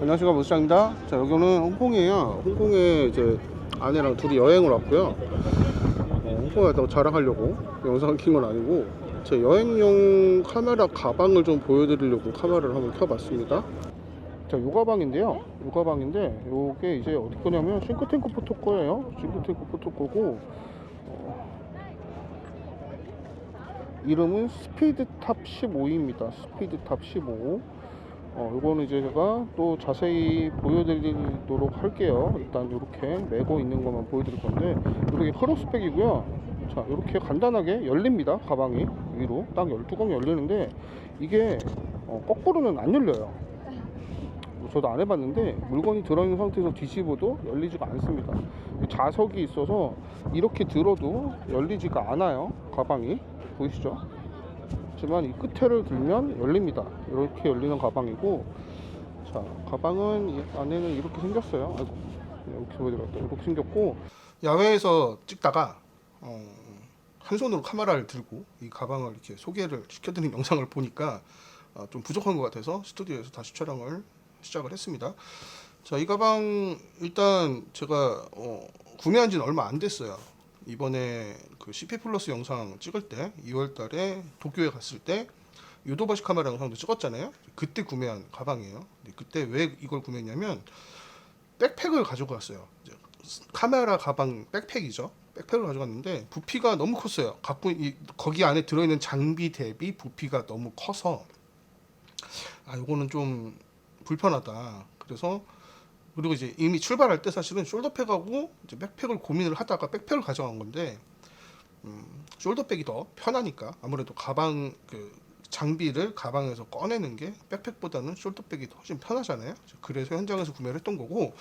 안녕하십니까 모시장입니다. 자 여기는 홍콩이에요. 홍콩에 이제 아내랑 둘이 여행을 왔고요. 어, 홍콩에 왔다고 자랑하려고 영상을 킨 건 아니고 제 여행용 카메라 가방을 좀 보여드리려고 카메라를 한번 켜봤습니다. 자, 요 가방인데요. 요 가방인데 요게 이제 어디 거냐면 싱크탱크 포토 거예요. 싱크탱크 포토 거고 어, 이름은 스피드탑 15입니다. 스피드탑 15. 어, 요거는 이제 제가 또 자세히 보여드리도록 할게요. 일단 이렇게 메고 있는 것만 보여드릴 건데, 이렇게 크로스백이고요. 자, 이렇게 간단하게 열립니다. 가방이 위로 딱 12강 열리는데, 이게 어, 거꾸로는 안 열려요. 뭐 저도 안 해봤는데, 물건이 들어있는 상태에서 뒤집어도 열리지가 않습니다. 자석이 있어서 이렇게 들어도 열리지가 않아요. 가방이. 보이시죠? 하지만 이 끝에를 들면 열립니다. 이렇게 열리는 가방이고, 자 가방은 이 안에는 이렇게 생겼어요. 아이고 이렇게 보여드렸다. 이렇게 생겼고 야외에서 찍다가 어, 한 손으로 카메라를 들고 이 가방을 이렇게 소개를 시켜드린 영상을 보니까 어, 좀 부족한 것 같아서 스튜디오에서 다시 촬영을 시작을 했습니다. 자 이 가방 일단 제가 어, 구매한 지는 얼마 안 됐어요. 이번에 그 CP 플러스 영상 찍을 때 2월 달에 도쿄에 갔을 때 요도바시 카메라 영상도 찍었잖아요. 그때 구매한 가방이에요. 그때 왜 이걸 구매했냐면 백팩을 가지고 갔어요. 카메라 가방 백팩이죠. 백팩을 가져갔는데 부피가 너무 컸어요. 갖고 이, 거기 안에 들어있는 장비 대비 부피가 너무 커서 아 요거는 좀 불편하다. 그래서 그리고 이제 이미 출발할 때 사실은 숄더백하고 이제 백팩을 고민을 하다가 백팩을 가져간 건데 음, 숄더백이 더 편하니까 아무래도 가방 그 장비를 가방에서 꺼내는 게 백팩보다는 숄더백이 더 훨씬 편하잖아요. 그래서 현장에서 구매를 했던 거고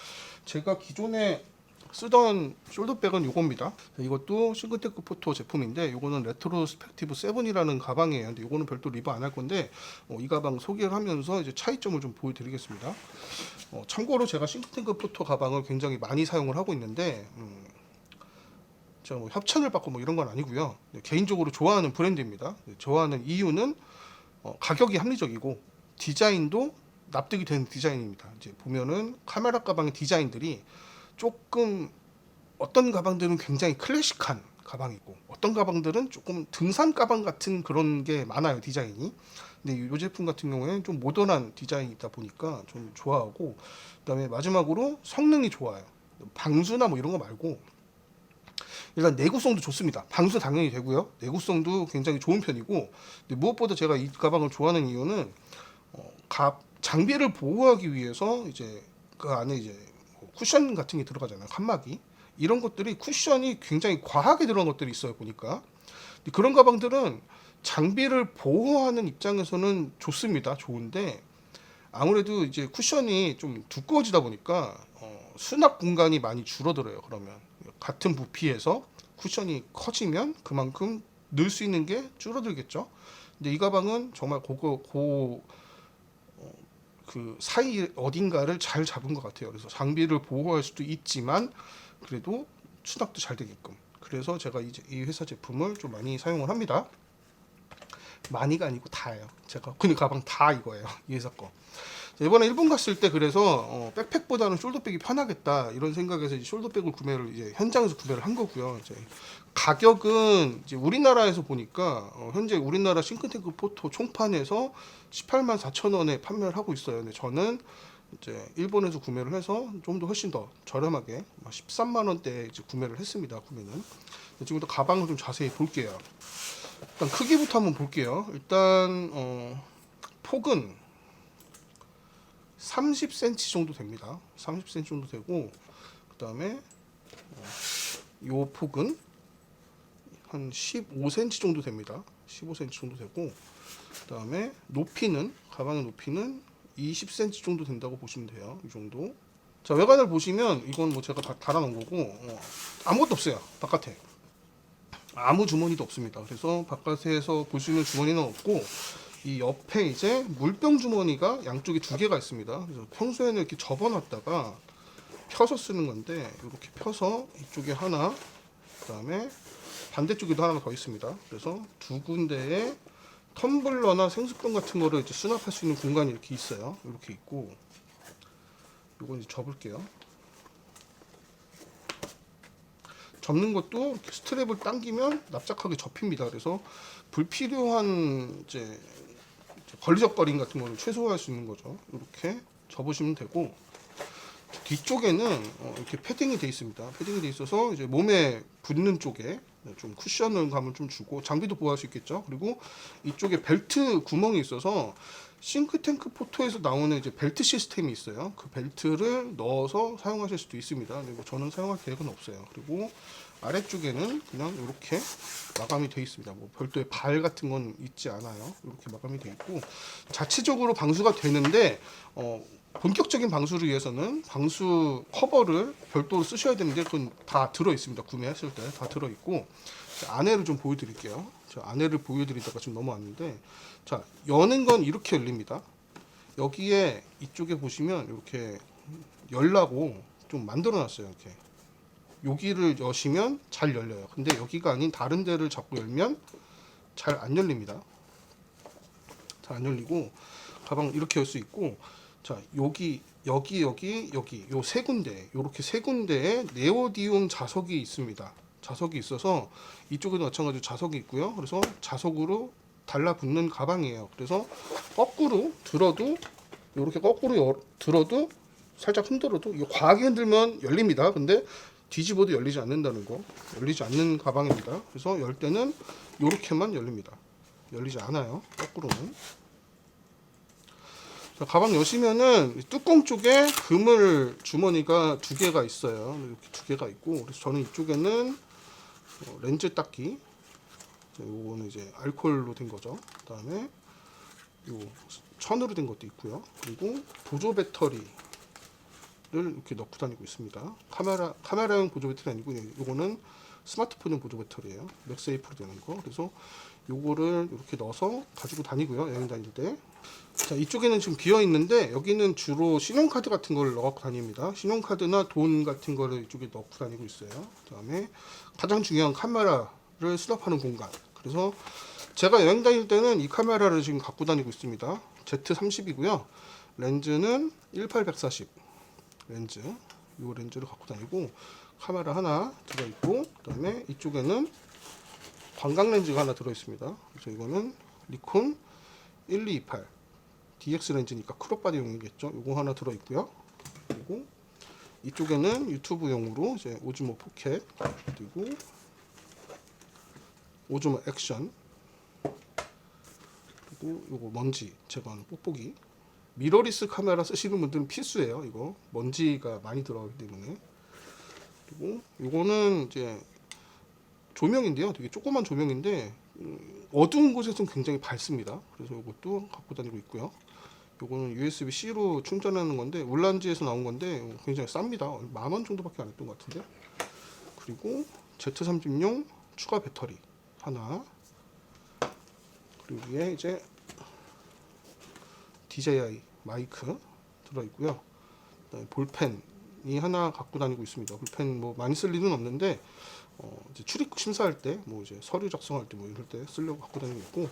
제가 기존에 쓰던 숄더백은 이겁니다. 이것도 싱글테크 포토 제품인데 이거는 레트로스펙티브 7이라는 가방이에요. 근데 이거는 별도 리뷰 안 할 건데 어, 이 가방 소개를 하면서 이제 차이점을 좀 보여드리겠습니다. 어, 참고로 제가 싱크탱크 포토 가방을 굉장히 많이 사용을 하고 있는데 음, 제가 뭐 협찬을 받고 뭐 이런 건 아니고요. 네, 개인적으로 좋아하는 브랜드입니다. 네, 좋아하는 이유는 어, 가격이 합리적이고 디자인도 납득이 되는 디자인입니다. 이제 보면은 카메라 가방의 디자인들이 조금 어떤 가방들은 굉장히 클래식한 가방이고 어떤 가방들은 조금 등산 가방 같은 그런 게 많아요 디자인이. 근데 이 제품 같은 경우에는 좀 모던한 디자인이 있다 보니까 좀 좋아하고 그다음에 마지막으로 성능이 좋아요. 방수나 뭐 이런 거 말고 일단 내구성도 좋습니다. 방수 당연히 되고요. 내구성도 굉장히 좋은 편이고 무엇보다 제가 이 가방을 좋아하는 이유는 어, 가, 장비를 보호하기 위해서 이제 그 안에 이제 뭐 쿠션 같은 게 들어가잖아요. 칸막이 이런 것들이 쿠션이 굉장히 과하게 들어간 것들이 있어요. 보니까 그런 가방들은 장비를 보호하는 입장에서는 좋습니다. 좋은데 아무래도 이제 쿠션이 좀 두꺼워지다 보니까 어, 수납 공간이 많이 줄어들어요. 그러면 같은 부피에서 쿠션이 커지면 그만큼 넣을 수 있는 게 줄어들겠죠. 근데 이 가방은 정말 고거 고 어, 그 사이 어딘가를 잘 잡은 것 같아요. 그래서 장비를 보호할 수도 있지만 그래도 수납도 잘 되게끔. 그래서 제가 이제 이 회사 제품을 좀 많이 사용을 합니다. 많이가 아니고 다예요. 제가 근데 가방 다 이거예요. 이 회사 거. 자, 이번에 일본 갔을 때 그래서 어, 백팩보다는 숄더백이 편하겠다 이런 생각에서 이제 숄더백을 구매를 이제 현장에서 구매를 한 거고요. 이제 가격은 이제 우리나라에서 보니까 어, 현재 우리나라 싱크탱크 포토 총판에서 18만 4천 원에 판매를 하고 있어요. 근데 저는 이제 일본에서 구매를 해서 좀 더 훨씬 더 저렴하게 13만 원대 이제 구매를 했습니다. 구매는 지금부터 가방을 좀 자세히 볼게요. 일단 크기부터 한번 볼게요. 일단 어, 폭은 30cm 정도 됩니다. 30cm 정도 되고 그 다음에 어, 요 폭은 한 15cm 정도 됩니다. 15cm 정도 되고 그 다음에 높이는 가방의 높이는 20cm 정도 된다고 보시면 돼요. 이 정도. 자 외관을 보시면 이건 뭐 제가 다 달아놓은 거고 어, 아무것도 없어요 바깥에 아무 주머니도 없습니다. 그래서 바깥에서 있는 주머니는 없고 이 옆에 이제 물병 주머니가 양쪽에 두 개가 있습니다. 그래서 평소에는 이렇게 접어놨다가 펴서 쓰는 건데 이렇게 펴서 이쪽에 하나, 그다음에 반대쪽에도 하나가 더 있습니다. 그래서 두 군데에 텀블러나 생수병 같은 거를 이제 수납할 수 있는 공간이 이렇게 있어요. 이렇게 있고, 이건 이제 접을게요. 접는 것도 스트랩을 당기면 납작하게 접힙니다. 그래서 불필요한 이제 걸리적거림 같은 거를 최소화할 수 있는 거죠. 이렇게 접으시면 되고 뒤쪽에는 어, 이렇게 패딩이 돼 있습니다. 패딩이 돼 있어서 이제 몸에 붙는 쪽에 좀 쿠션을 감을 좀 주고 장비도 보호할 수 있겠죠. 그리고 이쪽에 벨트 구멍이 있어서 싱크탱크 포토에서 나오는 이제 벨트 시스템이 있어요. 그 벨트를 넣어서 사용하실 수도 있습니다. 그리고 저는 사용할 계획은 없어요. 그리고 아래쪽에는 그냥 이렇게 마감이 되어 있습니다. 뭐 별도의 발 같은 건 있지 않아요. 이렇게 마감이 되어 있고 자체적으로 방수가 되는데 어, 본격적인 방수를 위해서는 방수 커버를 별도로 쓰셔야 되는데 그건 다 들어 있습니다. 구매하실 때다 들어 있고 안에를 좀 보여드릴게요. 저 안에를 보여드리다가 지금 넘어왔는데 자 여는 건 이렇게 열립니다. 여기에 이쪽에 보시면 이렇게 열라고 좀 만들어놨어요. 이렇게 여기를 여시면 잘 열려요. 근데 여기가 아닌 다른 데를 자꾸 열면 잘 안 열립니다. 잘 안 열리고 가방 이렇게 열 수 있고 자 여기 여기 여기 여기 요 세 군데 요렇게 세 군데에 네오디움 자석이 있습니다. 자석이 있어서 이쪽에도 마찬가지로 자석이 있고요. 그래서 자석으로 달라붙는 가방이에요. 그래서 거꾸로 들어도 이렇게 거꾸로 열- 들어도 살짝 흔들어도 이거 과하게 흔들면 열립니다. 근데 뒤집어도 열리지 않는다는 거 열리지 않는 가방입니다. 그래서 열 때는 이렇게만 열립니다. 열리지 않아요. 거꾸로는. 자, 가방 여시면은 이 뚜껑 쪽에 그물 주머니가 두 개가 있어요. 이렇게 두 개가 있고 그래서 저는 이쪽에는 어, 렌즈 닦기 자, 요거는 이제 알코올로 된 거죠. 그 다음에 요 천으로 된 것도 있고요. 그리고 보조 배터리를 이렇게 넣고 다니고 있습니다. 카메라 카메라용 보조 배터리 아니고 요거는 스마트폰용 보조 배터리예요. 맥세이프로 되는 거. 그래서 요거를 이렇게 넣어서 가지고 다니고요. 여행 다닐 때. 자, 이쪽에는 지금 비어 있는데 여기는 주로 신용카드 같은 걸 넣고 다닙니다. 신용카드나 돈 같은 거를 이쪽에 넣고 다니고 있어요. 그다음에 가장 중요한 카메라를 수납하는 공간. 그래서 제가 여행 다닐 때는 이 카메라를 지금 갖고 다니고 있습니다. Z30이고요. 렌즈는 18-140 렌즈. 이 렌즈를 갖고 다니고 카메라 하나 들어 있고 그 다음에 이쪽에는 광각 렌즈가 하나 들어 있습니다. 그래서 이거는 니콘 1228 DX 렌즈니까 크롭 바디용이겠죠. 이거 하나 들어 있고요. 그리고 이쪽에는 유튜브용으로 이제 오즈모 포켓 그리고 오즈모 액션 그리고 요거 먼지 제거하는 뽁뽁이 미러리스 카메라 쓰시는 분들은 필수예요. 이거 먼지가 많이 들어가기 때문에 그리고 요거는 이제 조명인데요. 되게 조그만 조명인데 음, 어두운 곳에서는 굉장히 밝습니다. 그래서 이것도 갖고 다니고 있고요. 요거는 USB-C로 충전하는 건데 울란지에서 나온 건데 굉장히 쌉니다. 만 원 정도밖에 안 했던 것 같은데. 그리고 Z30용 추가 배터리 하나. 그리고 위에 이제 DJI 마이크 들어 있고요. 그다음에 볼펜이 하나 갖고 다니고 있습니다. 볼펜 뭐 많이 쓸 일은 없는데 어, 이제 출입국 심사할 때, 뭐 이제 서류 작성할 때, 뭐 이럴 때 쓰려고 갖고 다니고 있고,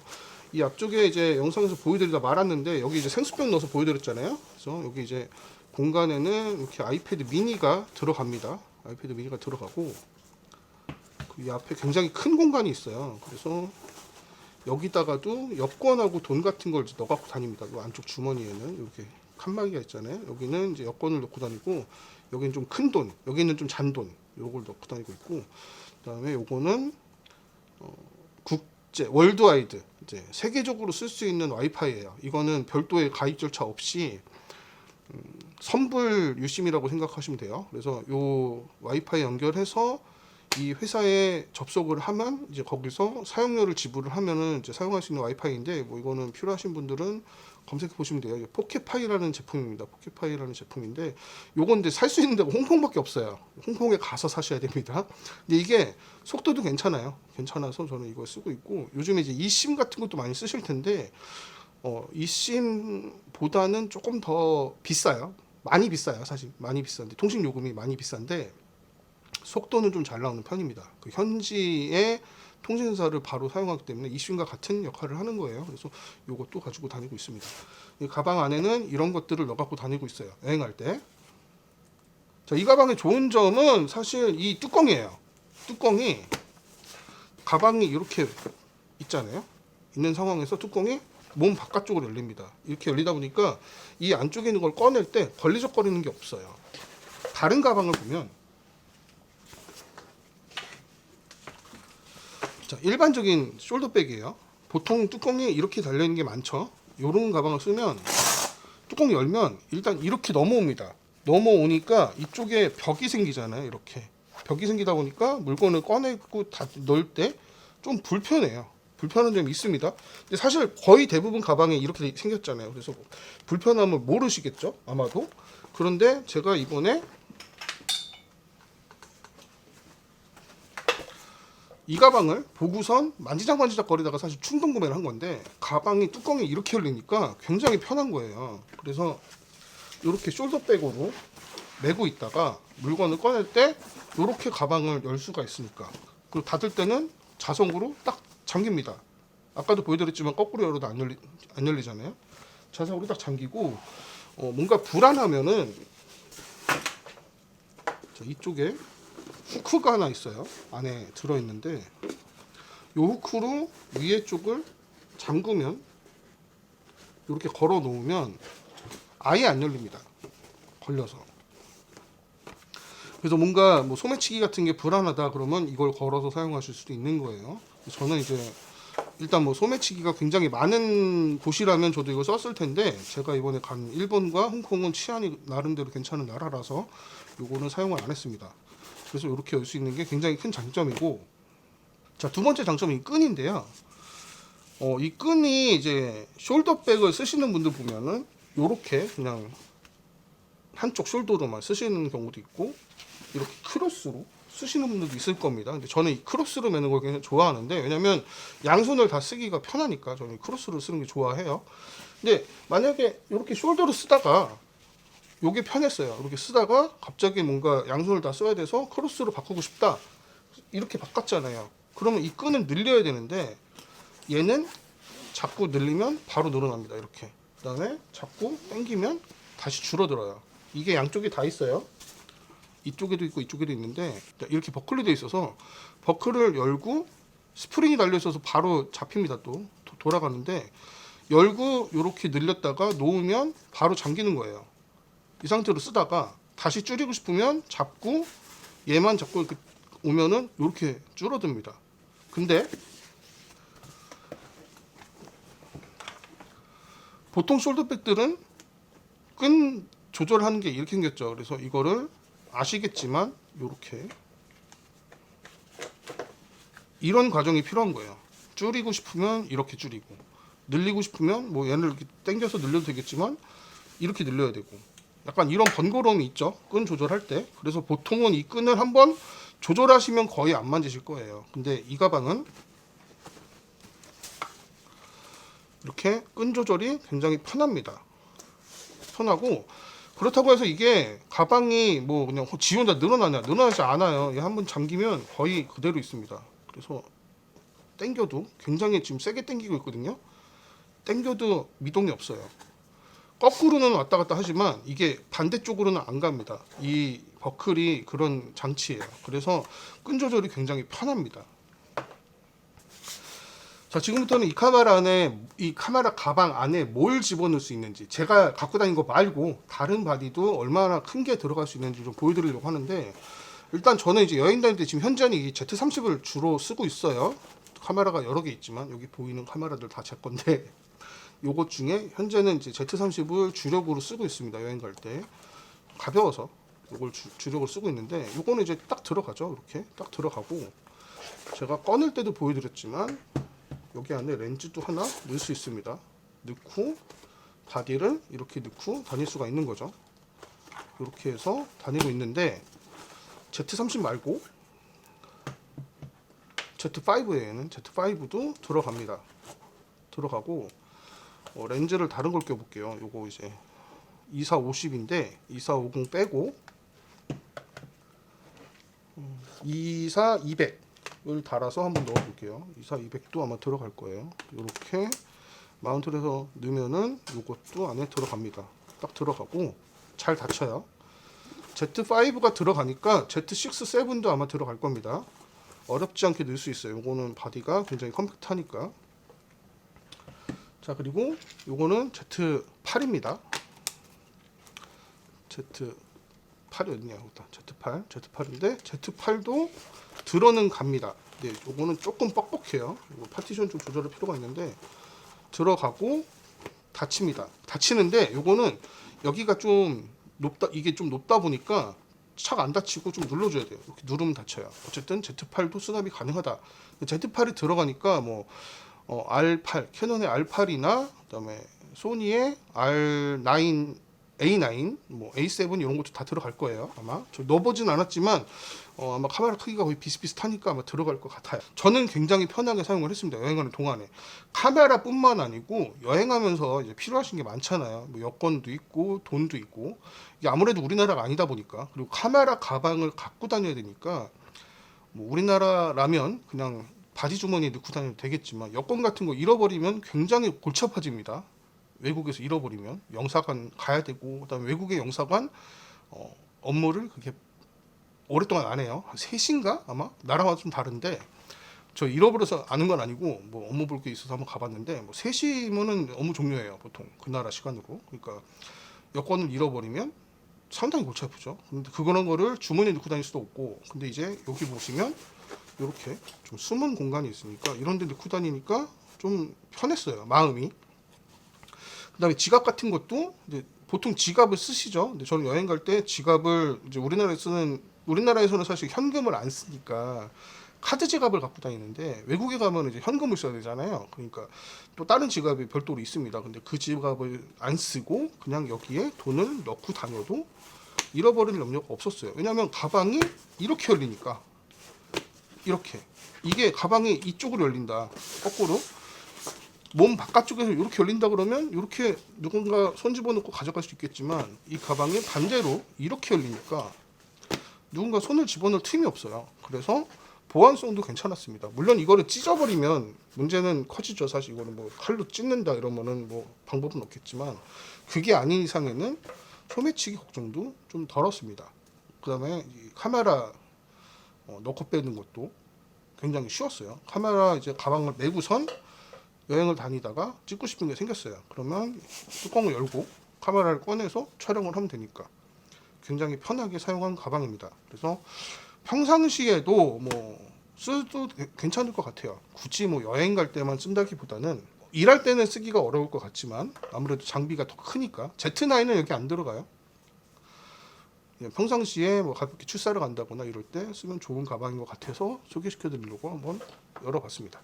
이 앞쪽에 이제 영상에서 보여드리다 말았는데 여기 이제 생수병 넣어서 보여드렸잖아요. 그래서 여기 이제 공간에는 이렇게 아이패드 미니가 들어갑니다. 아이패드 미니가 들어가고 그 이 앞에 굉장히 큰 공간이 있어요. 그래서 여기다가도 여권하고 돈 같은 걸 이제 넣어 갖고 다닙니다. 이 안쪽 주머니에는 이렇게 칸막이가 있잖아요. 여기는 이제 여권을 넣고 다니고 여기는 좀 큰 돈, 여기는 좀 잔돈 요걸 넣고 다니고 있고 그다음에 요거는 어, 국제 월드와이드 이제 세계적으로 쓸 수 있는 와이파이예요. 이거는 별도의 가입 절차 없이 음, 선불 유심이라고 생각하시면 돼요. 그래서 요 와이파이 연결해서 이 회사에 접속을 하면 이제 거기서 사용료를 지불을 하면은 이제 사용할 수 있는 와이파이인데 뭐 이거는 필요하신 분들은 검색해 보시면 돼요. 포켓파이라는 제품입니다. 포켓파이라는 제품인데 요건 이제 살 수 있는 데가 홍콩밖에 없어요. 홍콩에 가서 사셔야 됩니다. 근데 이게 속도도 괜찮아요. 괜찮아서 저는 이거 쓰고 있고 요즘에 이제 eSIM 같은 것도 많이 쓰실 텐데 어, 이심보다는 조금 더 비싸요. 많이 비싸요, 사실. 많이 비싼데 통신 요금이 많이 비싼데 속도는 좀 잘 나오는 편입니다. 그 현지의 통신사를 바로 사용하기 때문에 이심과 같은 역할을 하는 거예요. 그래서 요것도 가지고 다니고 있습니다. 이 가방 안에는 이런 것들을 넣어 갖고 다니고 있어요. 여행할 때. 자, 이 가방의 좋은 점은 사실 이 뚜껑이에요. 뚜껑이 가방이 이렇게 있잖아요. 있는 상황에서 뚜껑이 몸 바깥쪽으로 열립니다. 이렇게 열리다 보니까 이 안쪽에 있는 걸 꺼낼 때 걸리적거리는 게 없어요. 다른 가방을 보면 자, 일반적인 숄더백이에요. 보통 뚜껑이 이렇게 달려 있는 게 많죠. 요런 가방을 쓰면 뚜껑 열면 일단 이렇게 넘어옵니다. 넘어오니까 이쪽에 벽이 생기잖아요. 이렇게 벽이 생기다 보니까 물건을 꺼내고 다 넣을 때 좀 불편해요. 불편한 점이 있습니다. 근데 사실 거의 대부분 가방에 이렇게 생겼잖아요. 그래서 뭐 불편함을 모르시겠죠? 아마도. 그런데 제가 이번에 이 가방을 보고선 만지작 만지작 거리다가 사실 충동 구매를 한 건데 가방이 뚜껑이 이렇게 열리니까 굉장히 편한 거예요. 그래서 이렇게 숄더백으로 메고 있다가 물건을 꺼낼 때 이렇게 가방을 열 수가 있으니까 그리고 닫을 때는 자석으로 딱 잠깁니다. 아까도 보여드렸지만 거꾸로 열어도 안 열리 안 열리잖아요. 자석으로 딱 잠기고 어, 뭔가 불안하면은 자, 이쪽에 후크가 하나 있어요. 안에 들어 있는데 요 후크로 위에 쪽을 잠그면 이렇게 걸어 놓으면 아예 안 열립니다. 걸려서. 그래서 뭔가 뭐 소매치기 같은 게 불안하다 그러면 이걸 걸어서 사용하실 수도 있는 거예요. 저는 이제 일단 뭐 소매치기가 굉장히 많은 곳이라면 저도 이거 썼을 텐데 제가 이번에 간 일본과 홍콩은 치안이 나름대로 괜찮은 나라라서 요거는 사용을 안 했습니다. 그래서 이렇게 열 수 있는 게 굉장히 큰 장점이고 자 두 번째 장점이 이 끈인데요. 어, 이 끈이 이제 숄더백을 쓰시는 분들 보면은 요렇게 그냥 한쪽 숄더로만 쓰시는 경우도 있고 이렇게 크로스로 쓰시는 분들도 있을 겁니다. 근데 저는 이 크로스로 매는 걸 굉장히 좋아하는데 왜냐면 양손을 다 쓰기가 편하니까 저는 크로스로 쓰는 게 좋아해요. 근데 만약에 이렇게 숄더로 쓰다가 요게 편했어요. 이렇게 쓰다가 갑자기 뭔가 양손을 다 써야 돼서 크로스로 바꾸고 싶다. 이렇게 바꿨잖아요. 그러면 이 끈을 늘려야 되는데 얘는 자꾸 늘리면 바로 늘어납니다. 이렇게. 그 다음에 자꾸 당기면 다시 줄어들어요. 이게 양쪽에 다 있어요. 이쪽에도 있고 이쪽에도 있는데 이렇게 버클이 돼 있어서 버클을 열고 스프링이 달려 있어서 바로 잡힙니다. 또 도- 돌아가는데 열고 이렇게 늘렸다가 놓으면 바로 잠기는 거예요. 이 상태로 쓰다가 다시 줄이고 싶으면 잡고 얘만 잡고 이렇게 오면은 이렇게 줄어듭니다. 근데 보통 숄더백들은 끈 조절하는 게 이렇게 생겼죠. 그래서 이거를 아시겠지만 이렇게 이런 과정이 필요한 거예요. 줄이고 싶으면 이렇게 줄이고 늘리고 싶으면 뭐 얘를 이렇게 당겨서 늘려도 되겠지만 이렇게 늘려야 되고 약간 이런 번거로움이 있죠. 끈 조절할 때. 그래서 보통은 이 끈을 한번 조절하시면 거의 안 만지실 거예요. 근데 이 가방은 이렇게 끈 조절이 굉장히 편합니다. 편하고 그렇다고 해서 이게 가방이 뭐 그냥 지 혼자 늘어나냐 늘어나지 않아요. 한번 잠기면 거의 그대로 있습니다. 그래서 당겨도 굉장히 지금 세게 당기고 있거든요. 당겨도 미동이 없어요. 거꾸로는 왔다 갔다 하지만 이게 반대쪽으로는 안 갑니다. 이 버클이 그런 장치예요. 그래서 끈 조절이 굉장히 편합니다. 자 지금부터는 이 카메라 안에 이 카메라 가방 안에 뭘 집어넣을 수 있는지 제가 갖고 다닌 거 말고 다른 바디도 얼마나 큰 게 들어갈 수 있는지 좀 보여드리려고 하는데 일단 저는 이제 여행 다닐 때 지금 현재는 이 Z30을 주로 쓰고 있어요 카메라가 여러 개 있지만 여기 보이는 카메라들 다 제 건데 요것 중에 현재는 이제 Z30을 주력으로 쓰고 있습니다 여행 갈 때 가벼워서 요걸 주, 주력으로 쓰고 있는데 요거는 이제 딱 들어가죠 이렇게 딱 들어가고 제가 꺼낼 때도 보여드렸지만 여기 안에 렌즈도 하나 넣을 수 있습니다. 넣고 바디를 이렇게 넣고 다닐 수가 있는 거죠. 이렇게 해서 다니고 있는데 Z30 말고 Z5에는 Z5도 들어갑니다. 들어가고 어, 렌즈를 다른 걸 껴볼게요. 요거 이제 2450인데 2450 빼고 음, 24200을 달아서 한번 넣어볼게요. 24200도 아마 들어갈 거예요. 이렇게 마운트를 해서 넣으면은 요것도 안에 들어갑니다. 딱 들어가고 잘 닫혀요. Z5가 들어가니까 Z6, 7도 아마 들어갈 겁니다. 어렵지 않게 넣을 수 있어요. 요거는 바디가 굉장히 컴팩트하니까. 자 그리고 요거는 Z8입니다. Z8이 어디냐 여기다 Z8 Z8인데 Z8도 들어는 갑니다. 네, 요거는 조금 뻑뻑해요. 이거 파티션 좀 조절할 필요가 있는데 들어가고 닫힙니다. 닫히는데 요거는 여기가 좀 높다 이게 좀 높다 보니까 착 안 닫히고 좀 눌러줘야 돼요. 이렇게 누르면 닫혀요. 어쨌든 Z8도 수납이 가능하다. Z8이 들어가니까 뭐 어, R8 캐논의 R8이나 그다음에 소니의 R9 A9, 뭐 A7 이런 것도 다 들어갈 거예요. 아마 저 넣어보진 않았지만 어, 아마 카메라 크기가 거의 비슷비슷하니까 아마 들어갈 것 같아요. 저는 굉장히 편하게 사용을 했습니다. 여행하는 동안에 카메라뿐만 아니고 여행하면서 이제 필요하신 게 많잖아요. 뭐 여권도 있고 돈도 있고 이게 아무래도 우리나라가 아니다 보니까 그리고 카메라 가방을 갖고 다녀야 되니까 뭐 우리나라라면 그냥 바지 주머니에 넣고 다녀도 되겠지만 여권 같은 거 잃어버리면 굉장히 골치 아파집니다. 외국에서 잃어버리면 영사관 가야 되고 그다음에 외국의 영사관 어, 업무를 그렇게 오랫동안 안 해요. 한 3시인가 아마 나라와 좀 다른데 저 잃어버려서 아는 건 아니고 뭐 업무 볼 게 있어서 한번 가봤는데 뭐 3시면은 업무 종료예요 보통 그 나라 시간으로 그러니까 여권을 잃어버리면 상당히 골치 아프죠. 근데 그런 거를 주머니에 넣고 다닐 수도 없고 근데 이제 여기 보시면 이렇게 좀 숨은 공간이 있으니까 이런 데 넣고 다니니까 좀 편했어요 마음이 그 다음에 지갑 같은 것도 보통 지갑을 쓰시죠. 근데 저는 여행 갈 때 지갑을 이제 우리나라에 쓰는 우리나라에서는 사실 현금을 안 쓰니까 카드 지갑을 갖고 다니는데 외국에 가면 이제 현금을 써야 되잖아요. 그러니까 또 다른 지갑이 별도로 있습니다. 근데 그 지갑을 안 쓰고 그냥 여기에 돈을 넣고 다녀도 잃어버릴 염려가 없었어요. 왜냐하면 가방이 이렇게 열리니까 이렇게 이게 가방이 이쪽으로 열린다 거꾸로 몸 바깥쪽에서 이렇게 열린다 그러면 이렇게 누군가 손 집어넣고 가져갈 수 있겠지만 이 가방이 반대로 이렇게 열리니까 누군가 손을 집어넣을 틈이 없어요. 그래서 보안성도 괜찮았습니다. 물론 이거를 찢어버리면 문제는 커지죠. 사실 이거는 뭐 칼로 찢는다 이러면은 뭐 방법은 없겠지만 그게 아닌 이상에는 소매치기 걱정도 좀 덜었습니다. 그 다음에 이 카메라 어, 넣고 빼는 것도 굉장히 쉬웠어요. 카메라 이제 가방을 메고선 여행을 다니다가 찍고 싶은 게 생겼어요. 그러면 뚜껑을 열고 카메라를 꺼내서 촬영을 하면 되니까 굉장히 편하게 사용한 가방입니다. 그래서 평상시에도 뭐 써도 괜찮을 것 같아요. 굳이 뭐 여행 갈 때만 쓴다기보다는 일할 때는 쓰기가 어려울 것 같지만 아무래도 장비가 더 크니까 Z9은 여기 안 들어가요. 예, 평상시에 뭐 가볍게 출사를 간다거나 이럴 때 쓰면 좋은 가방인 것 같아서 소개시켜 드리려고 한번 열어봤습니다.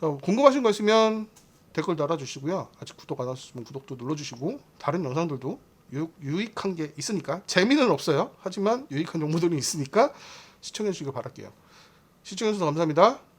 자, 궁금하신 거 있으면 댓글 달아주시고요. 아직 구독 안 하셨으면 구독도 눌러주시고 다른 영상들도 유, 유익한 게 있으니까 재미는 없어요. 하지만 유익한 정보들이 있으니까 시청해 주시길 바랄게요. 시청해 주셔서 감사합니다.